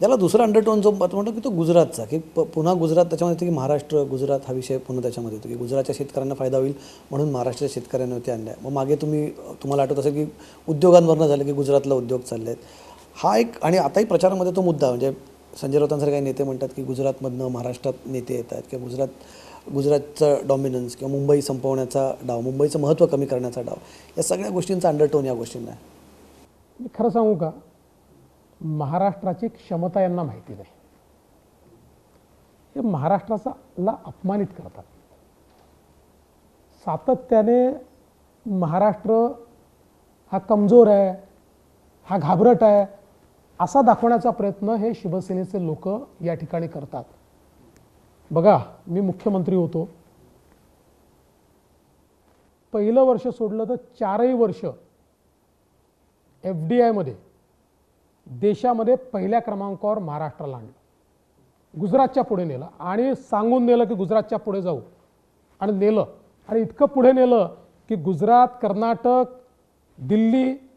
ज्याला दुसरा अंडरटोन जो आपण म्हणतो की तो गुजरातचा की प पुन्हा गुजरात त्याच्यामध्ये येतो की महाराष्ट्र गुजरात हा विषय पुन्हा त्याच्यामध्ये येतो की गुजरातच्या शेतकऱ्यांना फायदा होईल म्हणून महाराष्ट्राच्या शेतकऱ्यांना ते आणल्या. मग मागे तुम्ही तुम्हाला आठवत असेल की उद्योगांवरनं झालं की गुजरातला उद्योग चालले आहेत हा एक आणि आताही प्रचारामध्ये तो मुद्दा म्हणजे संजय राऊतांसारखे काही नेते म्हणतात की गुजरातमधनं महाराष्ट्रात नेते येत आहेत किंवा गुजरात गुजरातचं डॉमिनन्स किंवा मुंबई संपवण्याचा डाव मुंबईचं महत्त्व कमी करण्याचा डाव या सगळ्या गोष्टींचा अंडरटोन या गोष्टींना आहे. मी खरं सांगू का? महाराष्ट्राची क्षमता यांना माहिती नाही. हे महाराष्ट्राचा ला अपमानित करतात. सातत्याने महाराष्ट्र हा कमजोर आहे हा घाबरट आहे असा दाखवण्याचा प्रयत्न हे शिवसेनेचे लोक या ठिकाणी करतात. बघा मी मुख्यमंत्री होतो. पहिलं वर्ष सोडलं तर चारही वर्ष एफ डी आयमध्ये देशामध्ये पहिल्या क्रमांकावर महाराष्ट्राला आणलं गुजरातच्या पुढे नेलं आणि सांगून नेलं की गुजरातच्या पुढे जाऊ. आणि नेलं. आणि इतकं पुढे नेलं की गुजरात कर्नाटक दिल्ली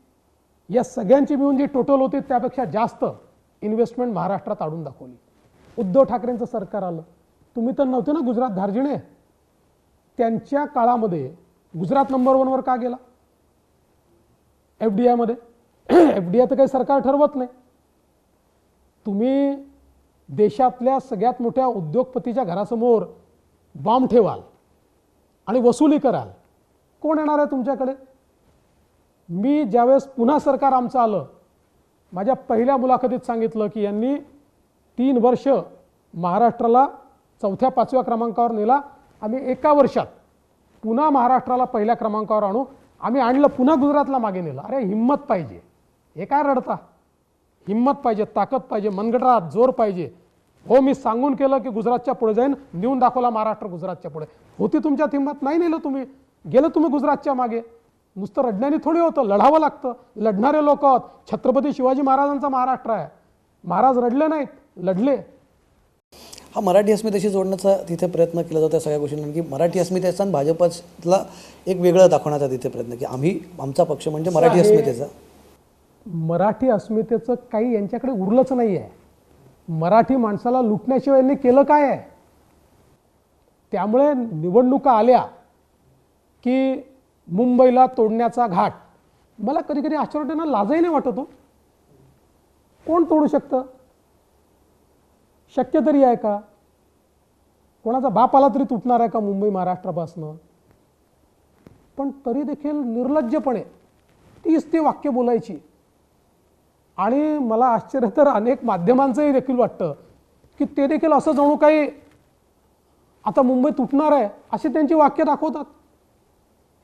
या सगळ्यांची मिळून जी टोटल होती त्यापेक्षा जास्त इन्व्हेस्टमेंट महाराष्ट्रात आणून दाखवली. उद्धव ठाकरेंचं सरकार आलं. तुम्ही तर नव्हते ना गुजरात धार्जिणे? त्यांच्या काळामध्ये गुजरात नंबर वनवर का गेला? एफ डी आयमध्ये एफ डी आय तर काही सरकार ठरवत नाही. तुम्ही देशातल्या सगळ्यात मोठ्या उद्योगपतीच्या घरासमोर बॉम्ब ठेवाल आणि वसुली कराल. कोण येणार आहे तुमच्याकडे? मी ज्यावेळेस पुन्हा सरकार आमचं आलं माझ्या पहिल्या मुलाखतीत सांगितलं की यांनी तीन वर्ष महाराष्ट्राला चौथ्या पाचव्या क्रमांकावर नेला. आम्ही एका वर्षात पुन्हा महाराष्ट्राला पहिल्या क्रमांकावर आणू. आम्ही आणलं पुन्हा गुजरातला मागे नेलं. अरे हिंमत पाहिजे. हे काय रडता. हिंमत पाहिजे ताकद पाहिजे मनगटात जोर पाहिजे. हो मी सांगून केलं की गुजरातच्या पुढे जाईन नेऊन दाखवला महाराष्ट्र गुजरातच्या पुढे. होती तुमच्यात हिंमत नाही नेलं तुम्ही. गेलं तुम्ही गुजरातच्या मागे. नुसतं रडण्याने थोडी होतं लढावं लागतं. लढणारे लोक आहोत. छत्रपती शिवाजी महाराजांचा महाराष्ट्र आहे. महाराज रडले नाहीत लढले. हा मराठी अस्मितेशी जोडण्याचा तिथे प्रयत्न केला जातो या सगळ्या गोष्टींना. की मराठी अस्मितेचा आणि भाजपला एक वेगळं दाखवण्याचा तिथे प्रयत्न की आम्ही आमचा पक्ष म्हणजे मराठी. अस्मितेचा. मराठी अस्मितेचं काही यांच्याकडे उरलंच नाही आहे मराठी माणसाला लुटण्याशिवाय यांनी केलं काय आहे? त्यामुळे निवडणुका आल्या की मुंबईला तोडण्याचा घाट. मला कधी कधी आश्चर्य ना लाजही नाही वाटत हो. कोण तोडू शकतं? शक्य तरी आहे का? कोणाचा बाप आला तरी तुटणार आहे का मुंबई महाराष्ट्रापासनं? पण तरी देखील निर्लज्जपणे तीच ती वाक्य बोलायची. आणि मला आश्चर्य तर अनेक माध्यमांचंही देखील वाटतं की ते देखील असं जणू काही आता मुंबई तुटणार आहे अशी त्यांची वाक्य दाखवतात.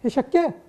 हे शक्य आहे?